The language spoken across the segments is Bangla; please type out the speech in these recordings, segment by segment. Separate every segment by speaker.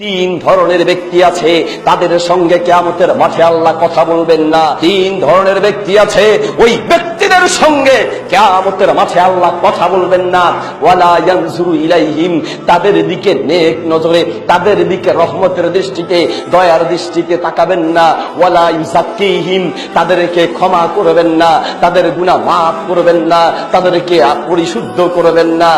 Speaker 1: তিন ধরনের ব্যক্তি আছে, তাদের সঙ্গে কেমতের মাঠে আল্লাহ কথা বলবেন না। তিন ধরনের ব্যক্তি আছে, ওই ব্যক্তিদের সঙ্গে কেয়ামতের মাঠে আল্লাহ কথা বলবেন না। ওয়ালা ইলাইহিম, তাদের দিকে নেক নজরে, তাদের দিকে রহমতের দৃষ্টিতে, দয়ার দৃষ্টিতে তাকাবেন না। ওয়ালা ইউজাক্কিহিম তাদেরকে ক্ষমা করবেন না, তাদের গুনাহ মাফ করবেন না, তাদেরকে পরিশুদ্ধ করবেন না।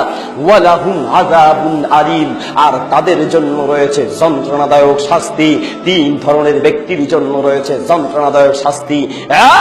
Speaker 1: ওয়ালাহুম আযাবুন আলিম, আর তাদের জন্য রয়েছে যন্ত্রণাদায়ক শাস্তি। তিন ধরনের ব্যক্তির জন্য রয়েছে যন্ত্রণাদায়ক শাস্তি।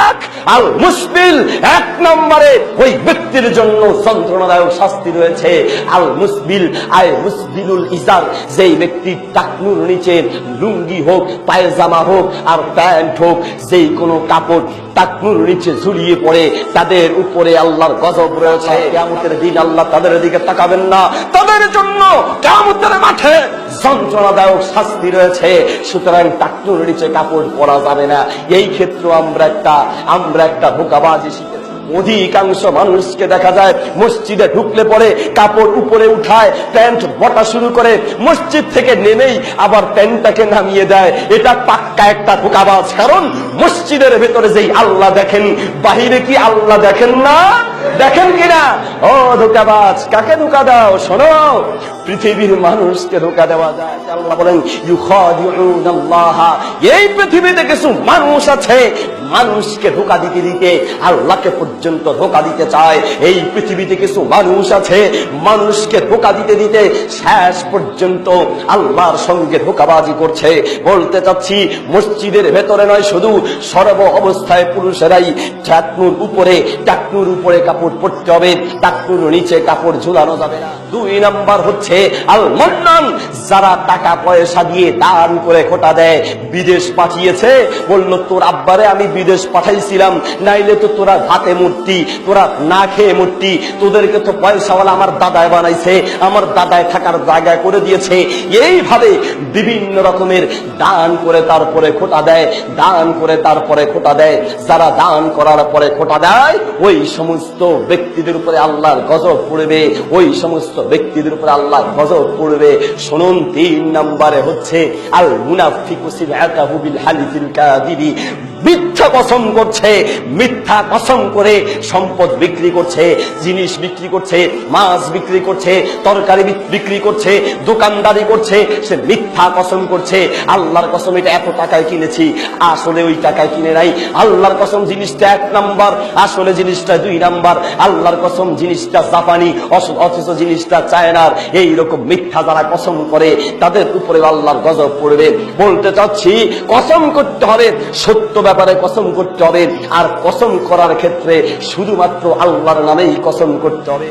Speaker 1: এক আল মুসবিল এক নম্বরে ওই ব্যক্তির জন্য যন্ত্রণাদায়ক শাস্তি রয়েছে। আল মুসবিল, আয় মুসবিলুল ইজার, যেই ব্যক্তি টাকনুর নিচে লুঙ্গি হোক, পায়জামা হোক আর প্যান্ট হোক, যেই কোনো কাপড় টাকনুর নিচে ঝুলিয়ে পড়ে, তাদের উপরে আল্লাহর গজব রয়েছে। কেমতের দিন আল্লাহ তাদের দিকে তাকাবেন না। তাদের জন্য কেমতের মাঠে যন্ত্রণাদায়ক শাস্তি রয়েছে। সুতরাং টাকনুর নিচে কাপড় পরা যাবে না। এই ক্ষেত্রে আমরা একটা আমরা একটা ধোকাবাজি শিখেছি। অধিকাংশ মানুষকে দেখা যায় মসজিদে ঢুকলে পরে কাপড় উপরে উঠায়, প্যান্ট বটা শুরু করে মসজিদ থেকে নেমেই আবার প্যান্টটাকে নামিয়ে দেয়। এটা পাক্কা একটা ধোকাবাজ। কারণ মসজিদের ভেতরে যেই আল্লাহ দেখেন, বাহিরে কি আল্লাহ দেখেন না? দেখেন কিনা? ও ধোকাবাজ, কাকে ধোকা দাও? শোনো, পৃথিবীর মানুষকে ধোকা দেওয়া যায়। আল্লাহ বলেন এই পৃথিবীতে কিছু মানুষ আছে মানুষকে ধোকা দিতে দিতে আল্লাহকে পর্যন্ত ধোকা দিতে চায়। এই পৃথিবীতে কিছু মানুষ আছে, মানুষকে ধোকা দিতে দিতে শেষ পর্যন্ত আল্লাহর সঙ্গে ধোকাবাজি করছে। বলতে চাচ্ছি, মসজিদের ভেতরে নয়, শুধু সর্ব অবস্থায় পুরুষেরাই টাকনুর উপরে টাকনুর উপরে কাপড় পরতে হবে। টাকনুর নিচে কাপড় ঝুলানো যাবে না। দুই নাম্বার হচ্ছে আল মন্নান যারা টাকা পয়সা দিয়ে দান করে খোটা দেয়, বিদেশ পাঠিয়েছে। বলল, তোর আব্বারে আমি বিদেশ পাঠাইছিলাম, নাইলে তো তোরা ভাতে মূর্তি, তোরা না খেয়ে মূর্তি, তোদেরকে তো পয়সাওয়ালা আমার দাদায় বানাইছে, আমার দাদায় থাকার জায়গায় করে দিয়েছে। এইভাবে বিভিন্ন রকমের দান করে তারপরে খোটা দেয়, দান করে তারপরে খোটা দেয়। যারা দান করার পরে খোটা দেয়, ওই সমস্ত ব্যক্তিদের উপরে আল্লাহর গজব পড়বে, ওই সমস্ত ব্যক্তিদের উপরে আল্লাহ গজব পড়বে। শুনুন, তিন নম্বরে হচ্ছে আল কাদিবি। মিথ্যা কসম করছে, মিথ্যা কসম করে সম্পদ বিক্রি করছে, জিনিস বিক্রি করছে, মাছ বিক্রি করছে, তরকারি বিক্রি করছে, দোকানদারি করছে, সে মিথ্যা কসম করছে। আল্লাহর কসম, এটা এত টাকায় কিনেছি, আসলে ওই টাকায় কিনে নাই। আল্লাহর কসম, জিনিসটা এক নাম্বার, আসলে জিনিসটা দুই নাম্বার। আল্লাহর কসম, জিনিসটা জাপানি অথচ জিনিসটা চায়নার। এই রকম মিথ্যা যারা কসম করে, তাদের উপরে আল্লাহর গজব পড়বে। বলতে চাচ্ছি, কসম করতে হবে, সত্য ব্যাপারে কসম করতে হবে। আর কসম করার ক্ষেত্রে শুধুমাত্র আল্লাহর নামেই কসম করতে হবে।